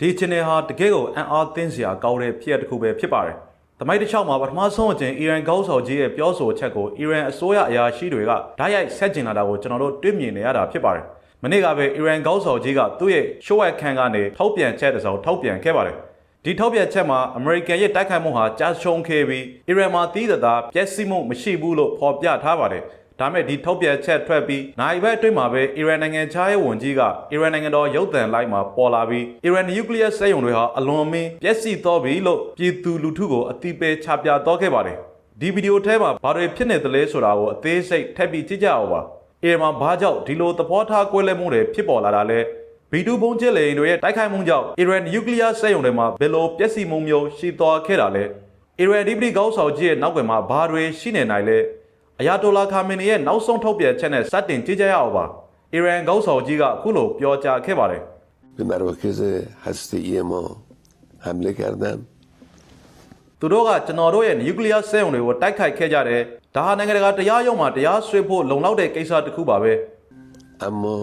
ဒီ channel ဟာတကယ်ကိုအံ့အားသင့်စရာကောင်းတဲ့ဖြစ်ရပ်တစ်ခုပဲဖြစ်ပါတယ်။သမိုင်းတစ်လျှောက်မှာပထမဆုံးအကြိမ်အီရန်ကောင်းဆောင်ကြီးရဲ့ပြောဆိုချက်ကိုအီရန်အစိုးရအရာရှိတွေကဓာတ်ရိုက်ဆက်ကျင်လာတာကိုကျွန်တော်တို့တွေ့မြင်နေရတာဖြစ်ပါတယ်။မနေ့ကပဲအီရန်ကောင်းဆောင်ကြီးကသူ့ရဲ့ show အခန်းကနေထောက်ပြန်ချက်တစ်စောင်ထောက်ပြန်ခဲ့ပါတယ်။ဒီထောက်ပြန်ချက်မှာအမေရိကန်ရဲ့တိုက်ခိုက်မှုဟာကြာရှုံးခဲ့ပြီးအီရန်မှာတည်တသာပျက်စီးမှုမရှိဘူးလို့ဖော်ပြထားပါတယ်။ ဒါမဲ့ဒီထုတ်ပြန်ချက်ထွက်ပြီးနိုင်ဘက်အတွင်းမှာပဲအီရန်နိုင်ငံခြားရေးဝန်ကြီးကအီရန်နိုင်ငံတော်ရုပ်သံလိုက်မှာပေါ်လာပြီးအီရန်နျူကလ িয়ার စက်ရုံတွေဟာအလွန်အမင်းပျက်စီးသွားပြီလို့ပြည်သူလူထုကိုအတိပေးချပြတော့ခဲ့ပါတယ်ဒီဗီဒီယိုထဲမှာဘာတွေဖြစ်နေသလဲဆိုတာကိုအသေးစိတ်ထပ်ပြီးကြည့်ကြအောင်ပါအီရန်မှာဘာကြောင့်ဒီလိုသဘောထားကွဲလွဲမှုတွေဖြစ်ပေါ်လာတာလဲဗီဒူဘုံကျစ်လေတွေရဲ့တိုက်ခိုက်မှုကြောင့်အီရန်နျူကလ িয়ার စက်ရုံတွေမှာဘယ်လိုပျက်စီးမှုမျိုးရှိသွားခဲ့တာလဲအီရန်ဒီပတိကောင်းဆောင်ကြီးရဲ့နောက်ွယ်မှာဘာတွေရှိနေနိုင်လဲ အယာတိုလာခါမီနီရဲ့နောက်ဆုံးထုတ်ပြန်ချက်နဲ့စတင်ကြည့်ကြရအောင်ပါအီရန်ကောင်းဆောင်ကြီးကအခုလိုပြောကြားခဲ့ပါတယ် به مراکز هسته‌ای ما حمله کردند သူတို့ကကျွန်တော်တို့ရဲ့နျူကလ িয়ার စက်ရုံတွေကိုတိုက်ခိုက်ခဲ့ကြတယ်ဒါဟာနိုင်ငံတကာတရားရုံးမှာတရားစွဲဖို့လုံလောက်တဲ့ကိစ္စတစ်ခုပါပဲ اما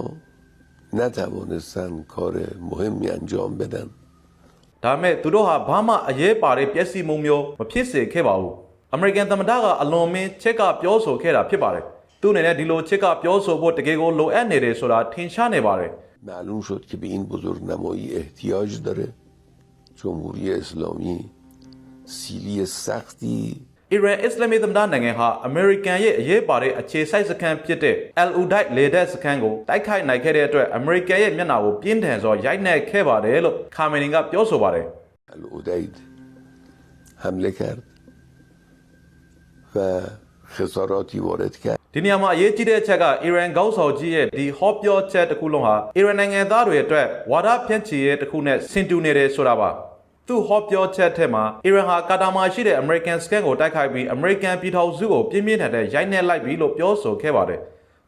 نتوانستند کار مهمی انجام بدن ဒါပေမဲ့သူတို့ဟာဘာမှအရေးပါတဲ့ပျက်စီးမှုမျိုးမဖြစ်စေခဲ့ပါဘူး အမေရိကန်သမ္မတကအလွန်မင်းချက်ကပြောဆိုခဲ့တာဖြစ်ပါတယ်သူအနေနဲ့ဒီလိုချက်ကပြောဆိုဖို့တကယ်ကိုလိုအပ်နေတယ်ဆိုတာထင်ရှားနေပါတယ် معلوم شد که به این بزرگنمایی احتیاج داره جمهوری اسلامی سیلی سختی အီရန်အစ္စလာမစ်သမ္မတနိုင်ငံဟာအမေရိကန်ရဲ့အရေးပါတဲ့အခြေစိုက်စခန်းဖြစ်တဲ့ El Udeid လေတပ်စခန်းကိုတိုက်ခိုက်နိုင်ခဲ့တဲ့အတွက်အမေရိကန်ရဲ့မျက်နှာကိုပြင်းထန်စွာရိုက်နှက်ခဲ့ပါတယ်လို့ခါမနီကပြောဆိုပါတယ် العدید حمله کرد و خساراتی وارد کرد ဒီနေရာမှာအရေးကြီးတဲ့အချက်ကအီရန်ကောက်ဆောင်ကြီးရဲ့ဒီဟောပြောချက်တစ်ခုလုံးဟာအီရန်နိုင်ငံသားတွေအတွက်ဝါဒဖြန့်ချီရေးတစ်ခုနဲ့ဆင်တူနေတယ်ဆိုတာပါသူဟောပြောချက်ထဲမှာအီရန်ဟာကာတာမှာရှိတဲ့ American scan ကိုတိုက်ခိုက်ပြီး American ပြည်ထောင်စုကိုပြင်းပြင်းထန်ထန်ရိုက်နှက်လိုက်ပြီလို့ပြောဆိုခဲ့ပါတယ်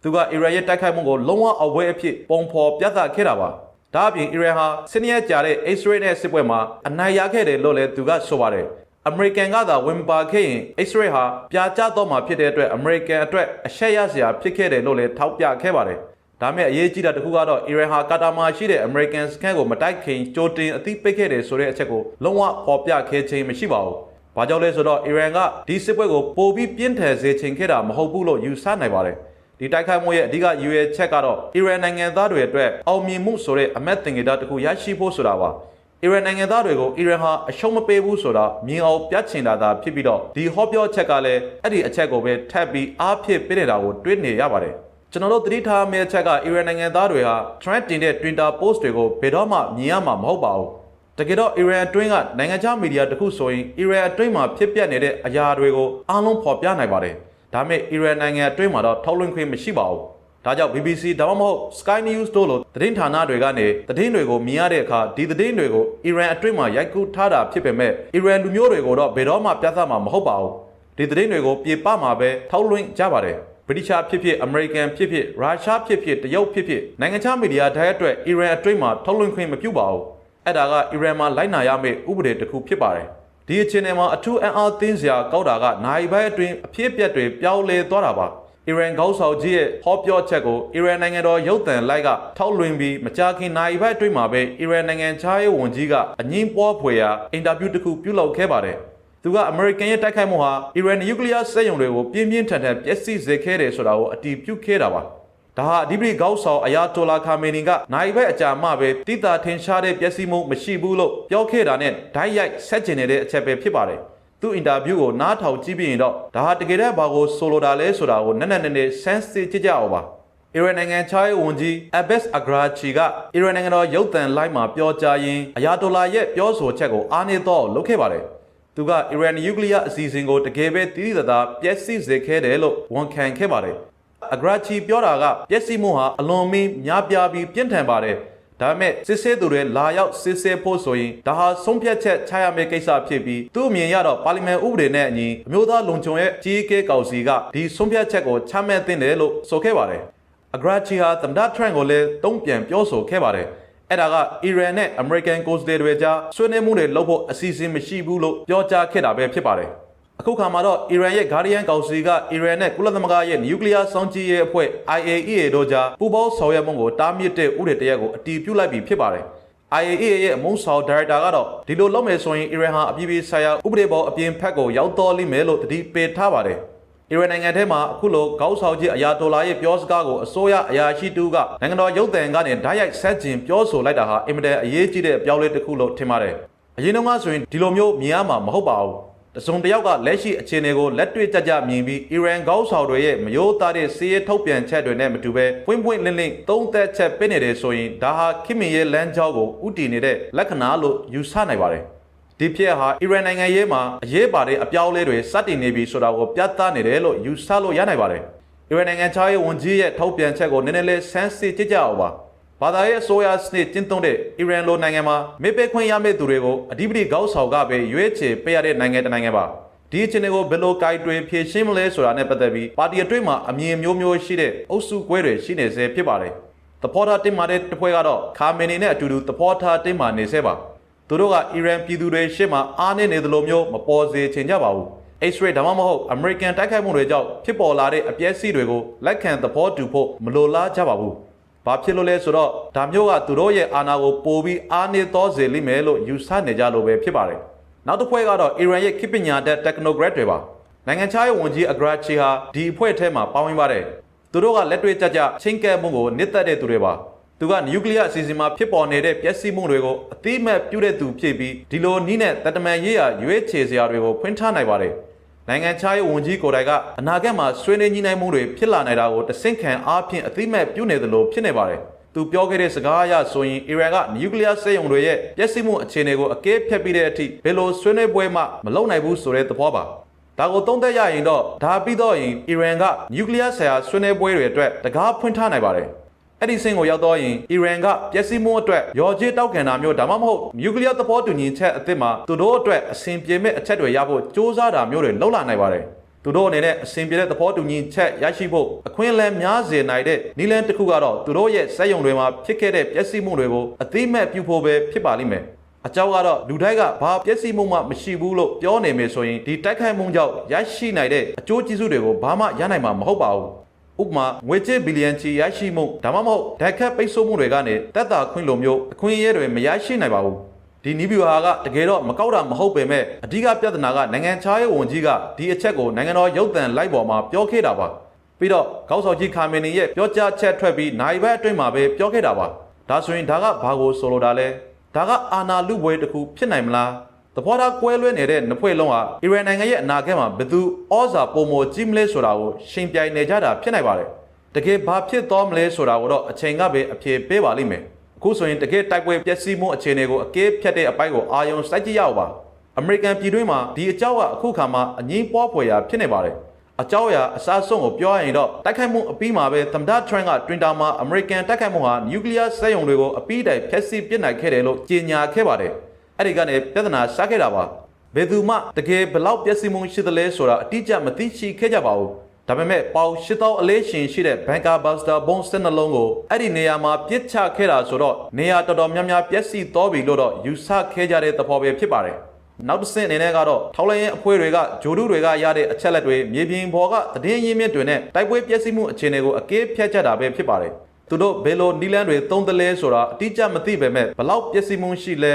သူကအီရန်ရဲ့တိုက်ခိုက်မှုကိုလုံးဝအဝဲအဖြစ်ပုံဖော်ပြသခဲ့တာပါဒါအပြင်အီရန်ဟာစနေရက်ကြာတဲ့ Israel နဲ့စစ်ပွဲမှာအနိုင်ရခဲ့တယ်လို့လည်းသူကဆိုပါတယ် အမေရိကန်ကသာဝင်ပါခဲ့ရင် Israel ဟာပြာကျတော့မှာဖြစ်တဲ့အတွက်အမေရိကန်အတွက်အရှက်ရစရာဖြစ်ခဲ့တယ်လို့လည်းထောက်ပြခဲ့ပါတယ်။ဒါမဲ့အရေးကြီးတာတစ်ခုကတော့အီရန်ဟာကာတာမှာရှိတဲ့ American scan ကိုမတိုက်ခင်ကြိုတင်အသိပေးခဲ့တယ်ဆိုတဲ့အချက်ကိုလုံးဝပေါ်ပြခဲ့ခြင်းမရှိပါဘူး။ဘာကြောင့်လဲဆိုတော့အီရန်ကဒီစစ်ပွဲကိုပိုပြီးပြင်းထန်စေချင်ခဲ့တာမဟုတ်ဘူးလို့ယူဆနိုင်ပါတယ်။ဒီတိုက်ခိုက်မှုရဲ့အဓိကရည်ရွယ်ချက်ကတော့အီရန်နိုင်ငံသားတွေအတွက်အောင်မြင်မှုဆိုတဲ့အမက်သင်္ကေတတစ်ခုရရှိဖို့ဆိုတာပါ။ အီရန်နိုင်ငံသားတွေကိုအီရန်ဟာအရှုံးမပေးဘူးဆိုတာမြင်အောင်ပြချင်တာသာဖြစ်ပြီးတော့ဒီဟောပြောချက်ကလည်းအဲ့ဒီအချက်ကိုပဲထပ်ပြီးအားဖြစ်ပေးနေတာကိုတွေ့နေရပါတယ်ကျွန်တော်တို့သတိထားမယ့်အချက်ကအီရန်နိုင်ငံသားတွေဟာ trend တင်တဲ့ Twitter post တွေကိုဘယ်တော့မှမြင်ရမှာမဟုတ်ပါဘူးတကယ်တော့အီရန်အတွင်းကနိုင်ငံခြားမီဒီယာတစ်ခုဆိုရင်အီရန်အတွင်းမှာဖြစ်ပျက်နေတဲ့အရာတွေကိုအားလုံးဖော်ပြနိုင်ပါတယ်ဒါပေမဲ့အီရန်နိုင်ငံအတွင်းမှာတော့ထုတ်လွှင့်ခွင့်မရှိပါဘူး ဒါကြောင့် BBC ဒါမှမဟုတ် Sky News တို့လိုသတင်းဌာနတွေကနေသတင်းတွေကိုမြင်ရတဲ့အခါဒီသတင်းတွေကိုအီရန်အတွင်းမှာရိုက်ကူးထားတာဖြစ်ပေမဲ့အီရန်လူမျိုးတွေကိုတော့ဘယ်တော့မှပြသမှာမဟုတ်ပါဘူးဒီသတင်းတွေကိုပြေပမှာပဲထုတ်လွှင့်ကြပါတယ်ဗြိတိရှားဖြစ်ဖြစ်အမေရိကန်ဖြစ်ဖြစ်ရုရှားဖြစ်ဖြစ်တရုတ်ဖြစ်ဖြစ်နိုင်ငံခြားမီဒီယာတိုင်းအတွက်အီရန်အတွင်းမှာထုတ်လွှင့်ခွင့်မပြုပါဘူးအဲ့ဒါကအီရန်မှာလိုက်နာရမယ့်ဥပဒေတစ်ခုဖြစ်ပါတယ်ဒီအခြေအနေမှာအထူးအံ့အားသင့်စရာကောက်တာကနိုင်ဘက်အတွင်းအဖြစ်အပျက်တွေပြောင်းလဲသွားတာပါ အီရန်ကောက်ဆောင်ကြီးရဲ့ဟောပြောချက်ကိုအီရန်နိုင်ငံတော်ရုပ်သံလိုက်ကထောက်လွှင့်ပြီးမကြာခင်နိုင်ဘက်အတွင်းမှာပဲအီရန်နိုင်ငံခြားရေးဝန်ကြီးကအငင်းပွားဖွယ်ရာအင်တာဗျူးတစ်ခုပြုလုပ်ခဲ့ပါတယ်သူကအမေရိကန်ရဲ့တိုက်ခိုက်မှုဟာအီရန်နျူကလ িয়ার စက်ရုံတွေကိုပြင်းပြင်းထန်ထန်ပျက်စီးစေခဲ့တယ်ဆိုတာကိုအတည်ပြုခဲ့တာပါဒါဟာဒီပရီကောက်ဆောင်အယာတိုလာခါမီနီကနိုင်ဘက်အကြာမှပဲတိတာထင်ရှားတဲ့ပျက်စီးမှုမရှိဘူးလို့ပြောခဲ့တာနဲ့ဓာတ်ရိုက်ဆက်ကျင်နေတဲ့အချက်ပဲဖြစ်ပါတယ် သူအင်တာဗျူးကိုနားထောင်ကြည့်ပြီးရင်တော့ဒါဟာတကယ်တည်းဘာကိုဆိုလိုတာလဲဆိုတာကိုနက်နက်နဲနဲဆန်းစစ်ကြည့်ကြအောင်ပါအီရန်နိုင်ငံခြားရေးဝန်ကြီးအဘက်စ်အဂရာချီကအီရန်နိုင်ငံတော်ရုပ်သံလိုင်းမှာပြောကြားရင်းအယာတိုလာရဲ့ပြောဆိုချက်ကိုအားနည်းတော့လုပ်ခဲ့ပါတယ်သူကအီရန်နျူကလ িয়ার အစီအစဉ်ကိုတကယ်ပဲတည်တည်သာပျက်စီးစေခဲ့တယ်လို့ဝန်ခံခဲ့ပါတယ်အဂရာချီပြောတာကပျက်စီးမှုဟာအလွန်မင်းများပြားပြီးပြင်းထန်ပါတယ် ဒါပေမဲ့စစ်ဆေးသူတွေလာရောက်စစ်ဆေးဖို့ဆိုရင်ဒါဟာဆုံးဖြတ်ချက်ချရမယ့်ကိစ္စဖြစ်ပြီးသူ့အမြင်ရတော့ပါလီမန်ဥပဒေနဲ့အညီအမျိုးသားလုံခြုံရေးကြီးအကဲကောင်စီကဒီဆုံးဖြတ်ချက်ကိုချမှတ်သင့်တယ်လို့ဆိုခဲ့ပါတယ်အဂရာချီဟာသမ္မတထရန့်ကိုလည်းတုံ့ပြန်ပြောဆိုခဲ့ပါတယ်အဲ့ဒါကအီရန်နဲ့အမေရိကန်ကိုယ်စားလှယ်တွေကြားဆွေးနွေးမှုတွေလုပ်ဖို့အစီအစဉ်မရှိဘူးလို့ပြောကြားခဲ့တာပဲဖြစ်ပါတယ် အခုခါမှာတော့အီရန်ရဲ့ Guardian ကောင်စီကအီရန်နဲ့ကုလသမဂ္ဂရဲ့နျူကလ িয়ার စောင့်ကြည့်ရေးအဖွဲ့ IAEA တို့ကြားပူးပေါင်းဆောင်ရွက်မှုကိုတားမြစ်တဲ့ဥပဒေတစ်ရပ်ကိုအတည်ပြုလိုက်ပြီဖြစ်ပါတယ် IAEA ရဲ့အမုန်းဆောင်ဒါရိုက်တာကတော့ဒီလိုလုပ်မယ်ဆိုရင်အီရန်ဟာအပြည်ပြည်ဆိုင်ရာဥပဒေပေါ်အပြင်ဖက်ကိုရောက်တော်လိမ့်မယ်လို့တတိပေးထားပါတယ်။အီရန်နိုင်ငံထဲမှာအခုလိုကောက်ဆောင်ကြီးအရာဒေါ်လာရဲ့ပြောစကားကိုအစိုးရအရာရှိတူကနိုင်ငံတော်ရုပ်သံကနေဓာတ်ရိုက်ဆက်ကျင်ပြောဆိုလိုက်တာဟာအင်မတန်အရေးကြီးတဲ့အပြောင်းလဲတစ်ခုလို့ထင်ပါတယ်။အရင်တုန်းကဆိုရင်ဒီလိုမျိုးမြင်ရမှာမဟုတ်ပါဘူး။ တစုံတစ်ယောက်ကလက်ရှိအခြေအနေကိုလက်တွေ့ကြကြမြင်ပြီးအီရန်ကောက်ဆောင်တွေရဲ့မယိုးသားတဲ့စီးရဲထုတ်ပြန်ချက်တွေနဲ့မတူဘဲပွင့်ပွင့်လင်းလင်းသုံးသက်ချက်ပေးနေတယ်ဆိုရင်ဒါဟာခင်မင်ရဲ့လမ်းကြောင်းကိုဥတည်နေတဲ့လက္ခဏာလို့ယူဆနိုင်ပါတယ်။ဒီဖြစ်ဟာအီရန်နိုင်ငံရေးမှာအရေးပါတဲ့အပြောင်းအလဲတွေစတင်နေပြီဆိုတာကိုပြသနေတယ်လို့ယူဆလို့ရနိုင်ပါတယ်။အီရန်နိုင်ငံခြားရေးဝန်ကြီးရဲ့ထုတ်ပြန်ချက်ကိုနည်းနည်းလေးဆန်းစစ်ကြည့်ကြအောင်ပါ။ ဘာသာရေးအစိုးရစနစ်ကျင့်သုံးတဲ့အီရန်လိုနိုင်ငံမှာမေပေခွင့်ရမယ့်သူတွေကိုအဓိပတိကောက်ဆောင်ကပဲရွေးချယ်ပေးရတဲ့နိုင်ငံတစ်နိုင်ငံပါ။ဒီအခြေအနေကိုဘယ်လိုကိုင်တွင်ဖြေရှင်းမလဲဆိုတာနဲ့ပတ်သက်ပြီးပါတီအတွင်းမှာအမြင်မျိုးမျိုးရှိတဲ့အုပ်စုကွဲတွေရှိနေစေဖြစ်ပါတယ်။သဘောထားတင်မာတဲ့တစ်ဖွဲ့ကတော့ခါမီနီနဲ့အတူတူသဘောထားတင်မာနေစေပါ။သူတို့ကအီရန်ပြည်သူတွေရှေ့မှာအားနည်းနေသလိုမျိုးမပေါ်စေချင်ကြပါဘူး။ X-ray ဒါမှမဟုတ် American တိုက်ခိုက်မှုတွေကြောင့်ဖြစ်ပေါ်လာတဲ့အပျက်စီးတွေကိုလက်ခံသဘောတူဖို့မလိုလားကြပါဘူး။ ဘာဖြစ်လို့လဲဆိုတော့ဒါမျိုးကသူတို့ရဲ့အာဏာကိုပိုပြီးအားနည်းသောစေလိမ့်မယ်လို့ယူဆနေကြလို့ပဲဖြစ်ပါတယ်။နောက်တစ်ဖွဲ့ကတော့ Iran ရဲ့ခေတ်ပညာတတ် technocrat တွေပါ။နိုင်ငံခြားရေးဝန်ကြီး Agrachi ဟာဒီအဖွဲ့ထဲမှာပါဝင်ပါတယ်။သူတို့ကလက်တွေ့ကြကြချင်းကဲမှုကိုနစ်သက်တဲ့သူတွေပါ။သူကနျူကလ িয়ার အစီအစဉ်မှာဖြစ်ပေါ်နေတဲ့ပျက်စီးမှုတွေကိုအသိမဲ့ပြုတဲ့သူဖြစ်ပြီးဒီလိုနီးနဲ့တတမန်ရေးရာရွေးချယ်စရာတွေကိုဖွင့်ထားနိုင်ပါတယ်။ နိုင်ငံခြားရေးဝန်ကြီးကိုယ်တိုင်ကအနာဂတ်မှာဆွေးနွေးညှိနှိုင်းမှုတွေဖြစ်လာနိုင်တာကိုတဆင့်ခံအားဖြင့်အသိမဲ့ပြုနေသလိုဖြစ်နေပါတယ်။သူပြောခဲ့တဲ့စကားအရဆိုရင်အီရန်ကနျူကလ িয়ার စက်ရုံတွေရဲ့ပျက်စီးမှုအခြေအနေကိုအကဲဖြတ်ပြီးတဲ့အထိဘယ်လိုဆွေးနွေးပွဲမှမလုပ်နိုင်ဘူးဆိုတဲ့သဘောပါ။ဒါကိုသုံးသပ်ရရင်တော့ဒါပြီးတော့ရင်အီရန်ကနျူကလ িয়ার ဆရာဆွေးနွေးပွဲတွေအတွက်တကားဖွင့်ထားနိုင်ပါတယ်။ အဲ့ဒီစင်ကိုရောက်တော့ရင်အီရန်ကပျက်စီးမှုအတွက်ရော်ကြီးတောက်ခံတာမျိုးဒါမှမဟုတ်နျူကလ িয়ার သဘောတူညီချက်အသစ်မှာသူတို့အတွက်အဆင်ပြေမဲ့အချက်တွေရဖို့စ조사တာမျိုးတွေလှုပ်လာနိုင်ပါတယ်။သူတို့အနေနဲ့အစဉ်ပြေတဲ့သဘောတူညီချက်ရရှိဖို့အခွင့်အလမ်းများစေနိုင်တဲ့နည်းလမ်းတစ်ခုကတော့သူတို့ရဲ့စက်ရုံတွေမှာဖြစ်ခဲ့တဲ့ပျက်စီးမှုတွေကိုအသိမဲ့ပြုဖို့ပဲဖြစ်ပါလိမ့်မယ်။အကြောင်းကတော့လူတိုင်းကဘာပျက်စီးမှုမှမရှိဘူးလို့ပြောနေမယ်ဆိုရင်ဒီတိုက်ခိုက်မှုကြောင့်ရရှိနိုင်တဲ့အကျိုးကျေးဇူးတွေကိုဘာမှရနိုင်မှာမဟုတ်ပါဘူး။ ဥပမာငွေကြေးဘီလီယံချီရရှိမှုဒါမှမဟုတ်ဓာတ်ခတ်ပိတ်ဆို့မှုတွေကနေတက်တာခွင့်လိုမျိုးအခွင့်အရေးတွေမရရှိနိုင်ပါဘူး။ဒီနီးဗျူဟာကတကယ်တော့မကောက်တာမဟုတ်ပေမဲ့အဓိကပြဿနာကနိုင်ငံခြားရေးဝန်ကြီးကဒီအချက်ကိုနိုင်ငံတော်ရုပ်သံလိုက်ပေါ်မှာပြောခဲ့တာပါပြီးတော့ကောက်ဆောင်ကြီးခါမီနီရဲ့ပြောကြားချက်ထွက်ပြီးနိုင်ဘက်အတွင်းမှာပဲပြောခဲ့တာပါဒါဆိုရင်ဒါကဘာကိုဆိုလိုတာလဲဒါကအာနာလူဘွဲတစ်ခုဖြစ်နိုင်မလား သဘောထားကွဲလွဲနေတဲ့နှစ်ဖွဲ့လုံးဟာအီရန်နိုင်ငံရဲ့အနာဂတ်မှာဘယ်သူဩဇာပုံမကြီးမလဲဆိုတာကိုရှင်ပြိုင်နေကြတာဖြစ်နိုင်ပါတယ်တကယ်ဘာဖြစ်သွားမလဲဆိုတာကိုတော့အချိန်ကပဲအဖြေပေးပါလိမ့်မယ်အခုဆိုရင်တကယ်တိုက်ပွဲပျက်စီးမှုအခြေအနေကိုအကဲဖြတ်တဲ့အပိုင်းကိုအာရုံစိုက်ကြည့်ရအောင်ပါအမေရိကန်ပြည်တွင်းမှာဒီအကြောက်ကအခုခါမှာအငင်းပွားဖွယ်ရာဖြစ်နေပါတယ်အကြောက်အရာအစားဆုံးကိုပြောရရင်တော့တိုက်ခိုက်မှုအပြီးမှာပဲသမ္မတထရန့်ကတွင်တာမှာအမေရိကန်တိုက်ခိုက်မှုဟာနျူကလ িয়ার စက်ရုံတွေကိုအပြီးတိုင်ဖျက်ဆီးပစ်နိုင်ခဲ့တယ်လို့ကြေညာခဲ့ပါတယ် အဲ့ဒီကနေပြဿနာရှာခဲ့တာပါဘယ်သူမှတကယ်ဘလောက်ပျက်စီးမှုရှိသလဲဆိုတာအတိအကျမသိရှိခဲ့ကြပါဘူးဒါပေမဲ့ပေါင်8000အလေးရှင်ရှိတဲ့ဘန်ကာဘတ်စတာဘုံစစ်နှလုံးကိုအဲ့ဒီနေရာမှာပြစ်ချခဲ့တာဆိုတော့နေရာတော်တော်များများပျက်စီးသွားပြီလို့တော့ယူဆခဲ့ကြတဲ့သဘောပဲဖြစ်ပါတယ်နောက်တစ်ဆင့်အနေနဲ့ကတော့ထောက်လိုင်းရင်အဖွဲ့တွေကဂျိုဒုတွေကရတဲ့အချက်လက်တွေမြေပြင်ပေါ်ကသတင်းရင်းမြစ်တွေနဲ့တိုက်ပွဲပျက်စီးမှုအခြေအနေကိုအကဲဖြတ်ချက်တာပဲဖြစ်ပါတယ်သူတို့ဘယ်လိုနီလန်းတွေသုံးသလဲဆိုတာအတိအကျမသိပေမဲ့ဘလောက်ပျက်စီးမှုရှိလဲ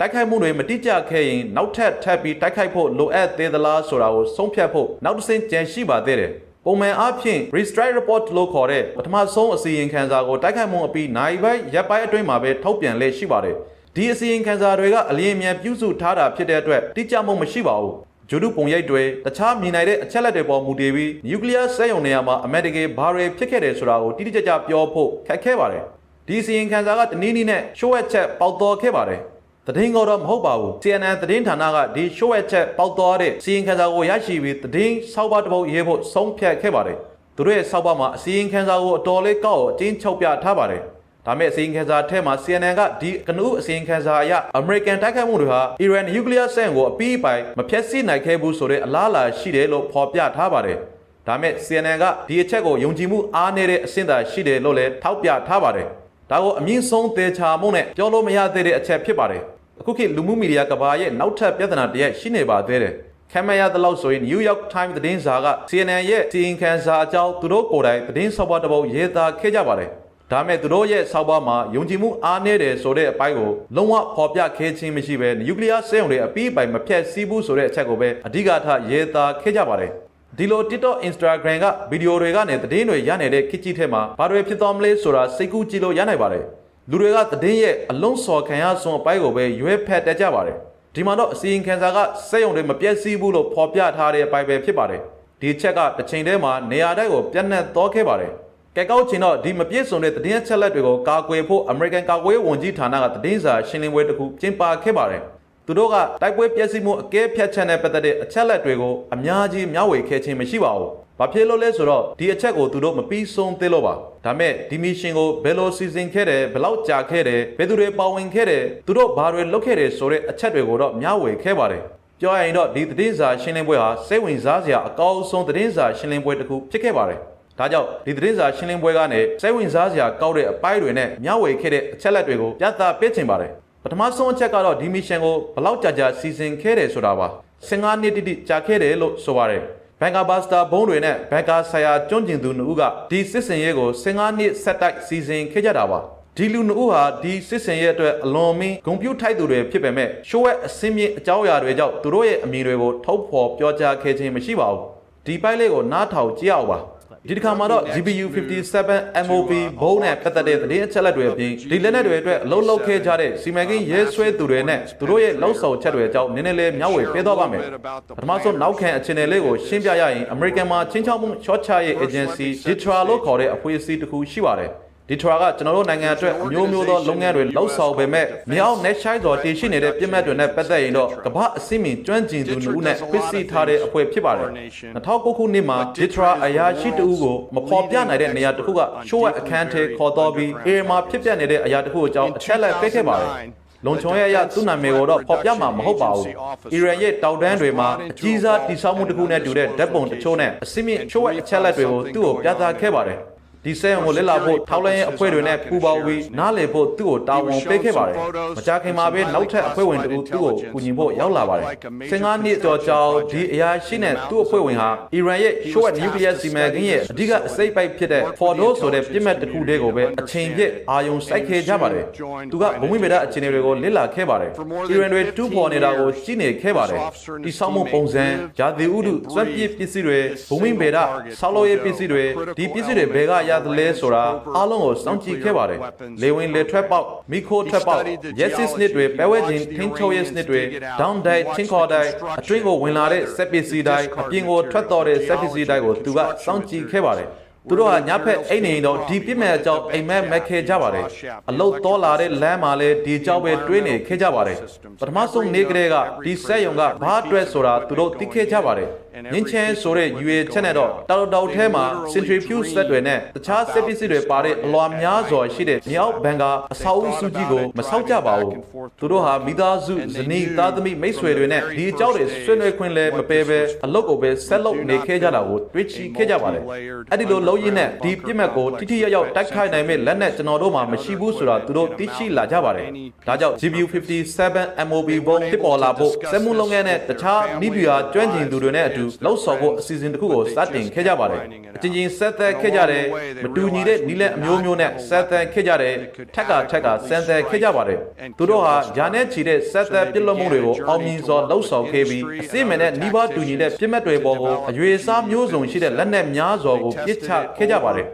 တိုက်ခိုက်မှုတွေမတိကျခဲ့ရင်နောက်ထပ်ထပ်ပြီးတိုက်ခိုက်ဖို့လိုအပ်သေးသလားဆိုတာကိုဆုံးဖြတ်ဖို့နောက်တစ်ဆင့်ကြံရှိပါသေးတယ်ပုံမှန်အားဖြင့် restrike report လို့ခေါ်တဲ့ပထမဆုံးအစီရင်ခံစာကိုတိုက်ခိုက်မှုအပြီးနိုင်ပိုင်းရပ်ပိုင်းအတွင်းမှာပဲထုတ်ပြန်လေ့ရှိပါတယ်ဒီအစီရင်ခံစာတွေကအလင်းအမြန်ပြုစုထားတာဖြစ်တဲ့အတွက်တိကျမှုမရှိပါဘူးဂျိုဒုပုံရိပ်တွေတခြားမြင်နိုင်တဲ့အချက်လက်တွေပေါ်မူတည်ပြီးနျူကလ িয়ার စက်ရုံနေရာမှာအမေရိကန်ဘာတွေဖြစ်ခဲ့တယ်ဆိုတာကိုတိတိကျကျပြောဖို့ခက်ခဲပါတယ်ဒီအစီရင်ခံစာကတနည်းနည်းနဲ့ရှိုးဝက်ချက်ပေါက်တော်ခဲ့ပါတယ် သတင်းကတော့မဟုတ်ပါဘူး CNN သတင်းဌာနကဒီ show ရဲ့ချက်ပေါက်သွားတဲ့စီရင်ခံစာကိုရရှိပြီးသတင်းစောက်ပါတစ်ပုတ်ရေးဖို့ဆုံးဖြတ်ခဲ့ပါတယ်သူတို့ရဲ့စောက်ပါမှာအစီရင်ခံစာကိုအတော်လေးကောက်အောင်အကျဉ်းချုပ်ပြထားပါတယ်ဒါမဲ့အစီရင်ခံစာထဲမှာ CNN ကဒီကနဦးအစီရင်ခံစာအရ American တိုက်ခိုက်မှုတွေဟာ Iran nuclear စက်ကိုအပြီးပိုင်မဖျက်ဆီးနိုင်ခဲ့ဘူးဆိုတဲ့အလားအလာရှိတယ်လို့ဖော်ပြထားပါတယ်ဒါမဲ့ CNN ကဒီအချက်ကိုယုံကြည်မှုအားနည်းတဲ့အဆင့်သာရှိတယ်လို့လည်းထောက်ပြထားပါတယ်ဒါကိုအမြင့်ဆုံးသေချာမှုနဲ့ပြောလို့မရသေးတဲ့အချက်ဖြစ်ပါတယ် အခုခေတ်လူမှုမီဒီယာကဘာရဲ့နောက်ထပ်ပြဿနာတစ်ရပ်ရှိနေပါသေးတယ်ခံမရသလောက်ဆိုရင် New York Times သတင်းစာက CNN ရဲ့စီရင်ခံစာအကြောင်းသူတို့ကိုယ်တိုင်သတင်းဆော့ပါတစ်ပုဒ်ရေးသားခဲ့ကြပါတယ်ဒါမဲ့သူတို့ရဲ့ဆောက်ပါမှာယုံကြည်မှုအားနည်းတယ်ဆိုတဲ့အပိုင်းကိုလုံးဝဖော်ပြခဲခြင်းမရှိဘဲနျူကလ িয়ার စက်ရုံတွေအပြီးအပိုင်မဖြတ်စည်းဘူးဆိုတဲ့အချက်ကိုပဲအဓိကထားရေးသားခဲ့ကြပါတယ်ဒီလို TikTok Instagram ကဗီဒီယိုတွေကနေသတင်းတွေရနေတဲ့ခစ်ကြီးထဲမှာဘာတွေဖြစ်သွားမလဲဆိုတာစိတ်ကူးကြည့်လို့ရနိုင်ပါတယ် လူတွေကသတင်းရဲ့အလုံးစော်ခံရဆုံးအပိုင်းကိုပဲရွေးဖက်တက်ကြပါတယ်ဒီမှာတော့အစီရင်ခံစာကစက်ရုံတွေမပြည့်စည်ဘူးလို့ဖော်ပြထားတဲ့အပိုင်းပဲဖြစ်ပါတယ်ဒီချက်ကတစ်ချိန်တည်းမှာနေရာတိုက်ကိုပြန့်နှံ့သွားခဲ့ပါတယ်ကဲကောက်ချင်တော့ဒီမပြည့်စုံတဲ့သတင်းအချက်လက်တွေကိုကာကွယ်ဖို့ American ကာကွယ်ရေးဝန်ကြီးဌာနကသတင်းစာရှင်းလင်းပွဲတစ်ခုကျင်းပခဲ့ပါတယ်။သူတို့ကတိုက်ပွဲပျက်စီးမှုအကဲဖြတ်ချက်နဲ့ပတ်သက်တဲ့အချက်လက်တွေကိုအများကြီးမျှဝေခဲ့ခြင်းမရှိပါဘူး။ ဘာဖြစ်လို့လဲဆိုတော့ဒီအချက်ကိုသူတို့မပြီးဆုံးသေးလို့ပါ။ဒါမဲ့ဒီမီရှင်ကိုဘယ်လိုစီစဉ်ခဲ့တယ်ဘယ်လောက်ကြာခဲ့တယ်ဘယ်သူတွေပါဝင်ခဲ့တယ်သူတို့ဘာတွေလုပ်ခဲ့တယ်ဆိုတဲ့အချက်တွေကိုတော့မျှဝေခဲ့ပါတယ်။ပြောရရင်တော့ဒီသတင်းစာရှင်းလင်းပွဲဟာစိတ်ဝင်စားစရာအကောင်းဆုံးသတင်းစာရှင်းလင်းပွဲတစ်ခုဖြစ်ခဲ့ပါတယ်။ဒါကြောင့်ဒီသတင်းစာရှင်းလင်းပွဲကနေစိတ်ဝင်စားစရာကောက်တဲ့အပိုင်းတွေနဲ့မျှဝေခဲ့တဲ့အချက်လက်တွေကိုပြသပေးချင်ပါတယ်ပထမဆုံးအချက်ကတော့ဒီမီရှင်ကိုဘလောက်ကြာကြာစီစဉ်ခဲ့တယ်ဆိုတာပါ15နှစ်တိတိကြာခဲ့တယ်လို့ဆိုပါတယ် ဘန်ကာဘာစတာဘုံးတွေနဲ့ဘန်ကာဆာယာကျွန်းကျင်သူနှစ်ဦးကဒီစစ်စင်ရဲကို15နှစ်ဆက်တိုက်စီစဉ်ခဲ့ကြတာပါဒီလူနှစ်ဦးဟာဒီစစ်စင်ရဲအတွက်အလွန်မင်းဂုံပြူထိုက်သူတွေဖြစ်ပေမဲ့ရှိုးဝဲအစင်းမြင့်အကြောင်းအရာတွေကြောင့်သူတို့ရဲ့အမည်တွေကိုထုတ်ဖော်ပြောကြားခဲ့ခြင်းမရှိပါဘူးဒီပိုက်လေးကိုနားထောင်ကြည့်အောင်ပါ ဒီတစ်ခါမှာတော့ GPU 57 MOP ဘုံနဲ့ပတ်သက်တဲ့သတင်းအချက်အလက်တွေအပြင်ဒီလက်နက်တွေအတွက်အလုံးလုံးခဲ့ကြတဲ့စီမံကိန်းရဲဆွဲသူတွေနဲ့သူတို့ရဲ့လှုပ်ဆောင်ချက်တွေအကြောင်းနည်းနည်းလေးမျှဝေပေးတော့ပါမယ်ပထမဆုံးနောက်ခံအခြေအနေလေးကိုရှင်းပြရရင် American မှာချင်းချောက်မှု short ချရဲ့ agency Ditra လို့ခေါ်တဲ့အဖွဲ့အစည်းတစ်ခုရှိပါတယ် ဒီထရာကကျွန်တော်တို့နိုင်ငံအတွက်အမျိုးမျိုးသောလုပ်ငန်းတွေလှုပ်ဆောင်ပေမဲ့မြောက် net shy ဆိုတည်ရှိနေတဲ့ပြစ်မှတ်တွေနဲ့ပတ်သက်ရင်တော့ကမ္ဘာအစည်းမင်ကျွမ်းကျင်သူလူနဲ့ဖိစီထားတဲ့အဖွဲ့ဖြစ်ပါတယ်2009ခုနှစ်မှာဒီထရာအရာရှိတဦးကိုမဖော်ပြနိုင်တဲ့နေရာတစ်ခုကရှိုးဝက်အခန်းထဲခေါ်တော်ပြီးအေမှာဖြစ်ပျက်နေတဲ့အရာတစ်ခုအကြောင်းအချက်လက်ပေးခဲ့ပါတယ်လုံချုံရဲ့အရသူ့နာမည်ကိုတော့ဖော်ပြမှာမဟုတ်ပါဘူး။အီရန်ရဲ့တောက်တန်းတွေမှာအကြီးစားတိစောက်မှုတစ်ခုနဲ့တူတဲ့ဓာတ်ပုံတချို့နဲ့အစင်းမြင့်ချိုးဝက်အချက်လက်တွေကိုသူ့ကိုပြသခဲ့ပါတယ်။ ဒီဆဲရုံကိုလက်လာဖို့ထောက်လိုင်းရဲ့အဖွဲ့တွေနဲ့ပူးပေါင်းပြီးနားလည်ဖို့သူ့ကိုတာဝန်ပေးခဲ့ပါတယ်။မကြခင်မှာပဲနောက်ထပ်အဖွဲ့ဝင်တူသူ့ကိုကူညီဖို့ရောက်လာပါတယ်။15နှစ်ကျော်ကြောင်ဒီအရာရှိနဲ့သူ့အဖွဲ့ဝင်ဟာအီရန်ရဲ့ short nuclear စီမံကိန်းရဲ့အဓိကအစိပ်ပိုက်ဖြစ်တဲ့ Fordo ဆိုတဲ့ပြစ်မှတ်တစ်ခုတည်းကိုပဲအချိန်ပြည့်အာရုံစိုက်ခဲ့ကြပါတယ်။သူကဘုံမိဗေဒအခြေအနေတွေကိုလေ့လာခဲ့ပါတယ်။အီရန်တွေတူးဖော်နေတာကိုကြည့်နေခဲ့ပါတယ်။ဒီဆောက်မှုပုံစံ၊ဂျာတိဥဒုစွက်ပြစ်ပစ္စည်းတွေဘုံမိဗေဒဆောက်လုပ်ရေးပစ္စည်းတွေဒီပစ္စည်းတွေဘယ်ကရသလဲဆိုတာအားလုံးကိုစောင့်ကြည့်ခဲ့ပါတယ်။လေဝင်လေထွက်ပေါက်မိခိုးထွက်ပေါက်ရက်စစ်စနစ်တွေပဲဝဲခြင်းထင်းချိုးရဲ့စနစ်တွေ down die ချင်းခေါ်တိုင်းအတွင်းကိုဝင်လာတဲ့စက်ပစ္စည်းတိုင်းအပြင်ကိုထွက်တော်တဲ့စက်ပစ္စည်းတိုင်းကိုသူကစောင့်ကြည့်ခဲ့ပါတယ်။သူတို့ဟာညဖက်အိတ်နေတော့ဒီပြစ်မဲ့အကြောင်းအိမ်မက်မက်ခဲကြပါတယ်အလုတ်တော်လာတဲ့လမ်းမှာလည်းဒီအကြောင်းပဲတွေးနေခဲ့ကြပါတယ်ပထမဆုံးနေ့ကလေးကဒီဆက်ယုံကဘာအတွက်ဆိုတာသူတို့သိခဲ့ကြပါတယ် ငင်းချဲဆိုတဲ့ UA ချက်နဲ့တော့တောက်တောက်ထဲမှာ centrifuge ဆက်တွေနဲ့တခြားစက်ပစ္စည်းတွေပါတဲ့အလွာများစွာရှိတဲ့မြောက်ဘန်ကအဆောက်အဦစုကြီးကိုမဆောက်ကြပါဘူးသူတို့ဟာမိသားစုဇနီးသားသမီးမိတ်ဆွေတွေနဲ့ဒီအကြောင်းတွေဆွေးနွေးခွင့်လည်းမပေးဘဲအလုတ်ကိုပဲဆက်လုပ်နေခဲ့ကြတာကိုတွေ့ချခဲ့ကြပါတယ်အဲ့ဒီလိုလုံးရင်းနဲ့ဒီပြစ်မှတ်ကိုတိတိယောက်ယောက်တိုက်ခိုက်နိုင်မဲ့လက်နဲ့ကျွန်တော်တို့မှာမရှိဘူးဆိုတာသူတို့သိရှိလာကြပါတယ်ဒါကြောင့် GPU 57 MOB ဘုံဖြစ်ပေါ်လာဖို့စက်မှုလုပ်ငန်းနဲ့တခြားနိဗျာကျွမ်းကျင်သူတွေနဲ့အတူလှုပ်ဆောင်ဖို့အစီအစဉ်တစ်ခုကိုစတင်ခဲ့ကြပါတယ်အချင်းချင်းဆက်သက်ခဲ့ကြတယ်မတူညီတဲ့နီးလက်အမျိုးမျိုးနဲ့ဆက်သက်ခဲ့ကြတယ်ထက်ကထက်ကစမ်းသက်ခဲ့ကြပါတယ်သူတို့ဟာဂျာနဲ့ချီတဲ့ဆက်သက်ပြစ်လွတ်မှုတွေကိုအောင်မြင်စွာလှုပ်ဆောင်ခဲ့ပြီးအစိမ့်မဲ့နဲ့နှီးပါတူညီတဲ့ပြစ်မှတ်တွေပေါ်ကိုအရွေအစားမျိုးစုံရှိတဲ့လက်နက်များစွာကိုပစ်ချခဲ့ကြပါတယ်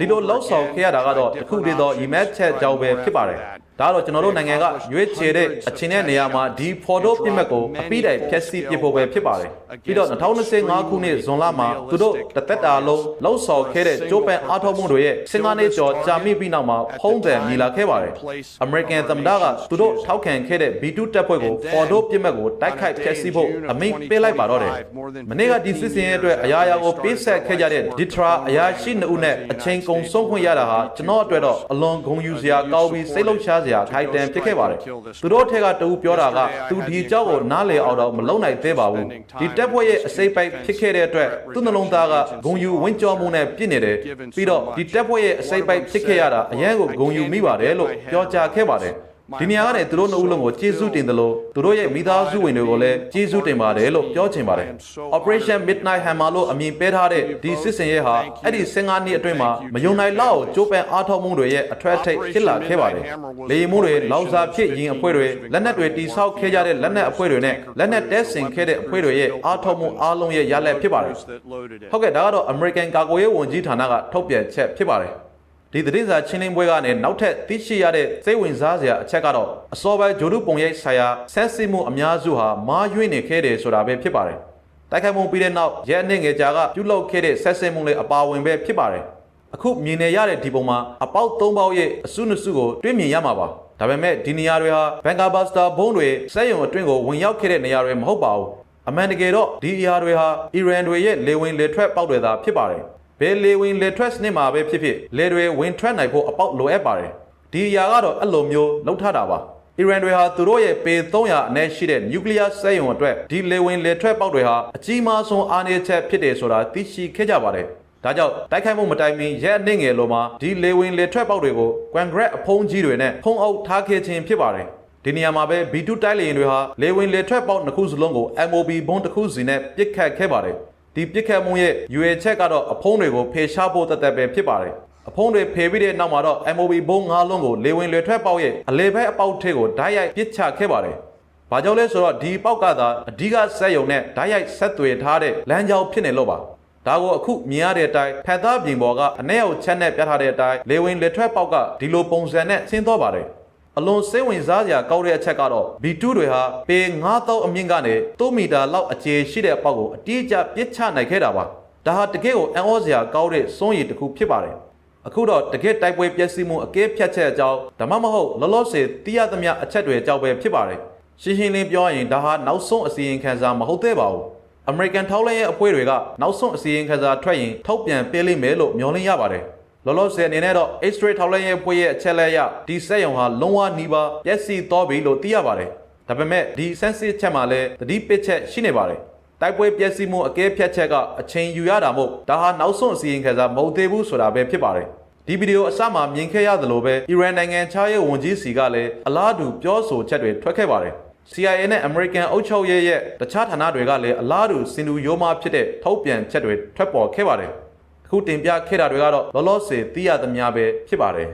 ဒီလိုလှုပ်ဆောင်ခဲ့ရတာကတော့တစ်ခုတည်းသော image ချက်ကြောင့်ပဲဖြစ်ပါတယ် ဒါတော့ကျွန်တော်တို့နိုင်ငံကရွေးချယ်တဲ့အချင်းတဲ့နေရာမှာဒီ photo ပြစ်မှတ်ကိုအပိတိုင်ဖြည့်ဆည်းပြဖို့ပဲဖြစ်ပါတယ်ပြီးတော့2025ခုနှစ်ဇွန်လမှာသူတို့တသက်တာလုံးလှုပ်ဆောင်ခဲ့တဲ့ကျိုးပန်အားထုတ်မှုတွေရဲ့စင်ကားနေကျော်ကြာမိပြီးနောက်မှာဖုံးတယ်မြည်လာခဲ့ပါတယ် American သမ္မတကသူတို့ထောက်ခံခဲ့တဲ့ B2 တပ်ဖွဲ့ကို photo ပြစ်မှတ်ကိုတိုက်ခိုက်ဖြည့်ဆည်းဖို့အမိန့်ပေးလိုက်ပါတော့တယ်မနေ့ကဒီစစ်စင်ရဲ့အတွက်အရာရာကိုပေးဆက်ခဲ့ကြတဲ့ Ditra အရာရှိနှုတ်နဲ့အချိန်ကုန်ဆုံးခွင့်ရတာဟာကျွန်တော်အတွက်တော့အလွန်ဂုဏ်ယူစရာကောင်းပြီးစိတ်လှုပ်ရှားစရာခိုင်တန်ဖြစ်ခဲ့ပါတယ်သူတို့ထက်ကတဦးပြောတာကသူဒီအကြောက်ကိုနားလည်အောင်တော့မလုံနိုင်သေးပါဘူးဒီတက်ဖွဲ့ရဲ့အစိပ်ပိုက်ဖြစ်ခဲ့တဲ့အတွက်သူ့နှလုံးသားကဂုံယူဝင်းကြောမှုနဲ့ပြည့်နေတယ်ပြီးတော့ဒီတက်ဖွဲ့ရဲ့အစိပ်ပိုက်ဖြစ်ခဲ့ရတာအရန်ကိုဂုံယူမိပါတယ်လို့ပြောကြားခဲ့ပါတယ် ဒီနေရာကနေသူတို့နှစ်ဦးလုံးကိုကျေးဇူးတင်တယ်လို့သူတို့ရဲ့မိသားစုဝင်တွေကိုလည်းကျေးဇူးတင်ပါတယ်လို့ပြောချင်ပါတယ် Operation Midnight Hammer လို့အမည်ပေးထားတဲ့ဒီစစ်စင်ရဲဟာအဲ့ဒီ15နှစ်အတွင်းမှာမယုံနိုင်လောက်ကျိုးပန်အားထုတ်မှုတွေရဲ့အထွတ်ထိပ်ဖြစ်လာခဲ့ပါတယ်လေယာဉ်မှုတွေလောက်စာဖြစ်ရင်အဖွဲ့တွေလက်နက်တွေတိဆောက်ခဲ့ကြတဲ့လက်နက်အဖွဲ့တွေနဲ့လက်နက်တဲဆင်ခဲ့တဲ့အဖွဲ့တွေရဲ့အားထုတ်မှုအားလုံးရဲ့ရလဒ်ဖြစ်ပါတယ်ဟုတ်ကဲ့ဒါကတော့ American ကာကွယ်ရေးဝန်ကြီးဌာနကထုတ်ပြန်ချက်ဖြစ်ပါတယ် ဒီသတင်းစာချင်းလင်းပွဲကနေနောက်ထပ်သိရှိရတဲ့စိတ်ဝင်စားစရာအချက်ကတော့အစောပိုင်းဂျိုဒုပုံရိပ်ဆိုင်ရာဆန်းစစ်မှုအများစုဟာမားယွင့်နေခဲ့တယ်ဆိုတာပဲဖြစ်ပါတယ်တိုက်ခိုက်မှုပြီးတဲ့နောက်ရဲအနှင့်ငယ်ကြာကပြုလုပ်ခဲ့တဲ့ဆက်ဆစ်မှုလေးအပါဝင်ပဲဖြစ်ပါတယ်အခုမြင်နေရတဲ့ဒီပုံမှာအပေါက်၃ပေါက်ရဲ့အစုနစုကိုတွေ့မြင်ရမှာပါဒါပေမဲ့ဒီနေရာတွေဟာဘန်ကာဘာစတာဘုံတွေစက်ရုံအတွင်းကိုဝင်ရောက်ခဲ့တဲ့နေရာတွေမဟုတ်ပါဘူးအမှန်တကယ်တော့ဒီအရာတွေဟာအီရန်တွေရဲ့လေဝင်လေထွက်ပေါက်တွေသာဖြစ်ပါတယ်။ ဘယ်လေဝင်လေထွက်စနစ်မှာပဲဖြစ်ဖြစ်လေတွေဝင်ထွက်နိုင်ဖို့အပေါက်လိုအပ်ပါတယ်။ဒီအရာကတော့အဲ့လိုမျိုးလောက်ထတာပါ။အီရန်တွေဟာသူတို့ရဲ့ပေ300အနည်းရှိတဲ့နျူကလ িয়ার စက်ရုံအတွက်ဒီလေဝင်လေထွက်ပေါက်တွေဟာအကြီးမားဆုံးအားနည်းချက်ဖြစ်တယ်ဆိုတာသိရှိခဲ့ကြပါတယ်။ဒါကြောင့်တိုက်ခိုက်မှုမတိုင်မီရဲအနှင့်ငယ်လိုမှာဒီလေဝင်လေထွက်ပေါက်တွေကိုကွန်ဂရက်အဖုံးကြီးတွေနဲ့ဖုံးအုပ်ထားခဲ့ခြင်းဖြစ်ပါတယ်။ဒီနေရာမှာပဲ B2 တိုက်လေယာဉ်တွေဟာလေဝင်လေထွက်ပေါက်နှစ်ခုစလုံးကို MOB ဘုံတစ်ခုစီနဲ့ပစ်ခတ်ခဲ့ပါတယ်။ ဒီပစ်ခတ်မှုရဲ့ရွေချက်ကတော့အဖုံးတွေကိုဖေရှားဖို့တသက်ပဲဖြစ်ပါတယ်။အဖုံးတွေဖေပြီးတဲ့နောက်မှာတော့ MOB ဘုံ၅လုံးကိုလေဝင်လေထွက်ပေါက်ရဲ့အလေဘက်အပေါက်ထဲကိုဓာတ်ရိုက်ပစ်ချခဲ့ပါတယ်။ဘာကြောင့်လဲဆိုတော့ဒီပေါက်ကသာအဓိကစက်ယုံနဲ့ဓာတ်ရိုက်ဆက်သွယ်ထားတဲ့လမ်းကြောင်းဖြစ်နေလို့ပါ။ဒါကိုအခုမြင်ရတဲ့အတိုင်းဖက်သားပြင်ပေါ်ကအ내ရောက်ချက်နဲ့ပြထားတဲ့အတိုင်းလေဝင်လေထွက်ပေါက်ကဒီလိုပုံစံနဲ့ဆင်းသွားပါတယ်။ အလွန်စိတ်ဝင်စားစရာကောင်းတဲ့အချက်ကတော့ B2 တွေဟာပေ9000အမြင့်ကနေ3မီတာလောက်အကျယ်ရှိတဲ့အပေါက်ကိုအတိအကျပစ်ချနိုင်ခဲ့တာပါဒါဟာတကယ့်ကိုအံ့ဩစရာကောင်းတဲ့စွန့်ရည်တစ်ခုဖြစ်ပါတယ်အခုတော့တကယ့်တိုက်ပွဲပျက်စီးမှုအကဲဖြတ်ချက်အကြောင်းဒါမှမဟုတ်လောလောဆယ်သိရသမျှအချက်တွေအကြောင်းပဲဖြစ်ပါတယ်ရှင်းရှင်းလင်းပြောရရင်ဒါဟာနောက်ဆုံးအစီရင်ခံစာမဟုတ်သေးပါဘူး American ထောက်လှမ်းရေးအဖွဲ့တွေကနောက်ဆုံးအစီရင်ခံစာထွက်ရင်ထုတ်ပြန်ပေးလိမ့်မယ်လို့မျှော်လင့်ရပါတယ် လောလောဆယ်အနေနဲ့တော့ X-ray ထောက်လှမ်းရေးအဖွဲ့ရဲ့အချက်လက်အရဒီစက်ရုံဟာလုံးဝနီးပါးပျက်စီးသွားပြီလို့သိရပါတယ်ဒါပေမဲ့ဒီ sensitive ချက်မှာလည်းသတိပစ်ချက်ရှိနေပါတယ်တိုက်ပွဲပျက်စီးမှုအကဲဖြတ်ချက်ကအချိန်ယူရတာမို့ဒါဟာနောက်ဆုံးအစီရင်ခံစာမဟုတ်သေးဘူးဆိုတာပဲဖြစ်ပါတယ်ဒီဗီဒီယိုအစမှာမြင်ခဲ့ရသလိုပဲအီရန်နိုင်ငံခြားရေးဝန်ကြီးစီကလည်းအလားတူပြောဆိုချက်တွေထွက်ခဲ့ပါတယ် CIA နဲ့ American အုပ်ချုပ်ရေးရဲ့တခြားဌာနတွေကလည်းအလားတူစင်တူရိုးမားဖြစ်တဲ့ထုတ်ပြန်ချက်တွေထွက်ပေါ်ခဲ့ပါတယ် အခုတင်ပြခဲ့တာတွေကတော့လောလောဆယ်သိရသမျှပဲဖြစ်ပါတယ်